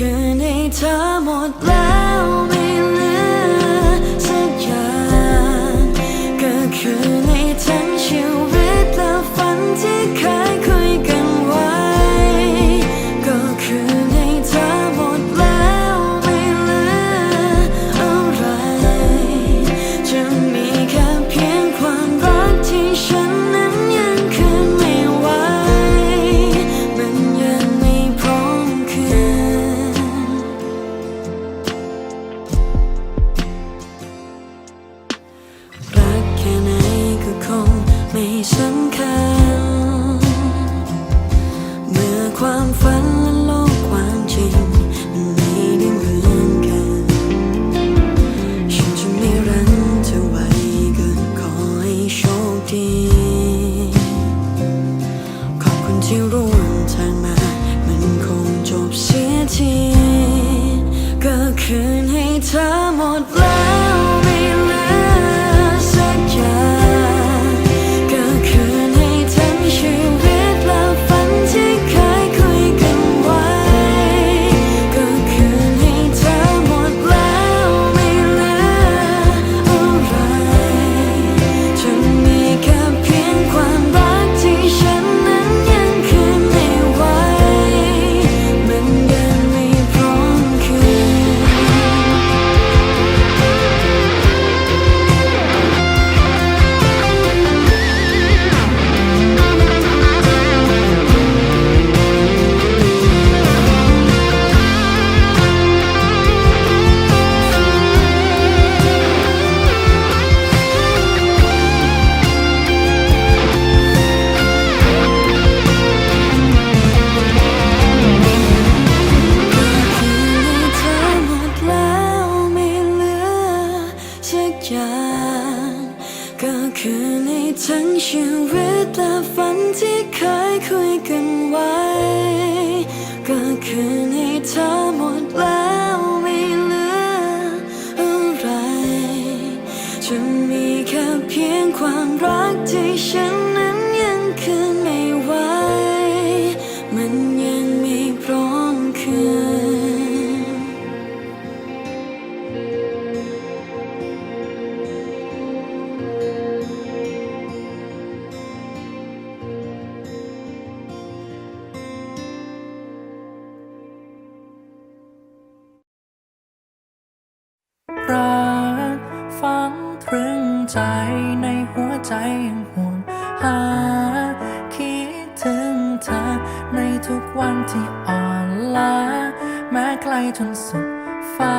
คืนให้เธอหมดแล้ว ตา คิดถึงเธอ ในทุกวันที่อ่อนล้า แม้ไกลจนสุดฟ้า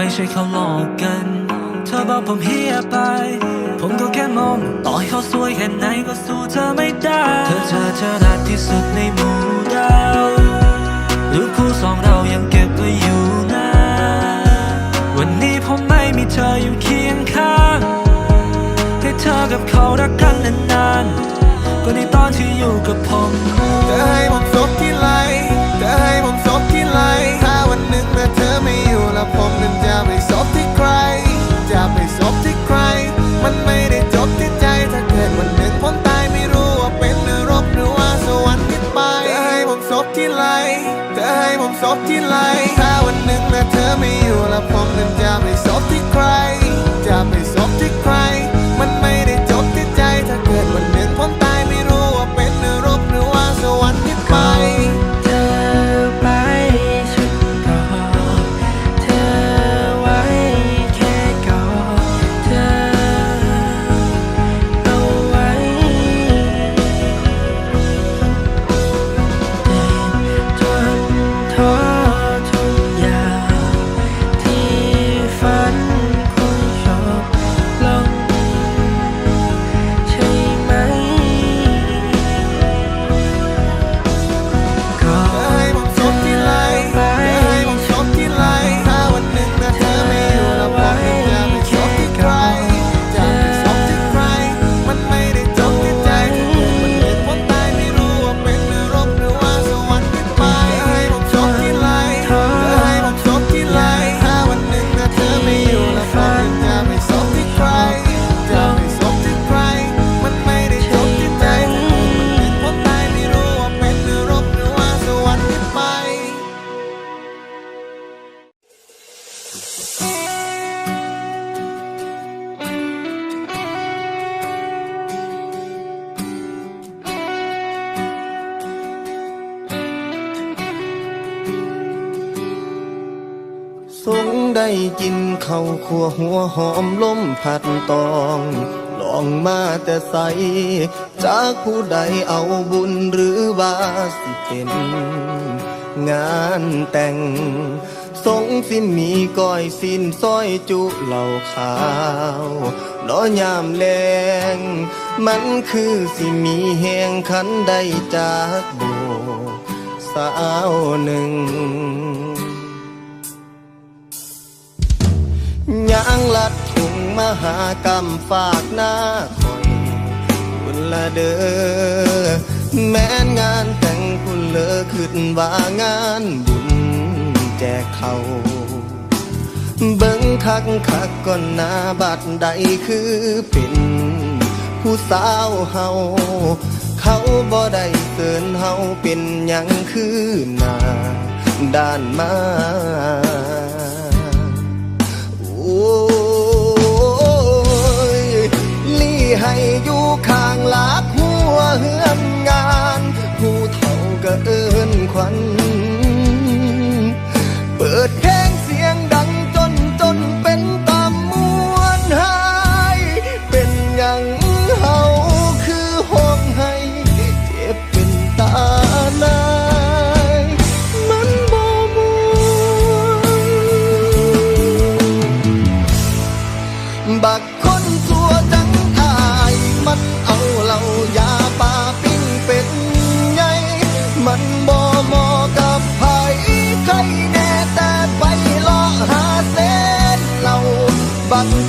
ไม่ใช่เขาหลอกกัน เธอบอกผมเฮียไป ผมก็แค่มอง ต่อให้เขาสวยแค่ไหนก็สู้เธอไม่ได้ เธอเธอเธอรักที่สุดในหมู่ดาวรูปคู่สองเรายังเก็บไว้อยู่นะ วันนี้ผมไม่มีเธออยู่เคียงข้าง ให้เธอกับเขารักกันนานๆก็ในตอนที่อยู่กับผมเธอให้ผมซบที่ไหลเธอให้ผมซบที่ไหล เธอไม่อยู่แล้วผมนั้นจะไปซบที่ใคร จะไปซบที่ใคร มันไม่ได้จบที่ใจถ้าเกิดวันหนึ่งผมตายไม่รู้ว่าเป็นนรกหรือว่าสวรรค์ที่ไปเธอให้ผมซบที่ไหลเธอให้ผมซบที่ไหลถ้าวันหนึ่งแม้เธอไม่อยู่แล้วผมนั้นจะไปซบที่ สงได้กินเข้าขัวหัวหอมล้มผัดตองลองมาแต่ใส จากผู้ใดเอาบุญหรือบาสิเป็น งานแต่ง งสิมีก้อยสิ้นซ้อยจุเหล่าขาวน้อยามแลงมันคือสิมีแหงขันได้จากโบสาวหนึ่งยางลัดถุงมหากรรมฝากหน้าคอยคุณละเด้อแม้นงานแต่งคุณเลอขึ้นว่างานบุญ แจกเขาเบิ่งคักคักก่อนนาบัดใดคือเป็นผู้สาวเฮาเขาบ่ได้เตือนเฮาเป็นหยังคือหน้าด้านมาโอ้ยลี่ให้อยู่ข้างหลักหัวเฮือนงาน ผู้เฒ่าก็เอินขวัญ เบั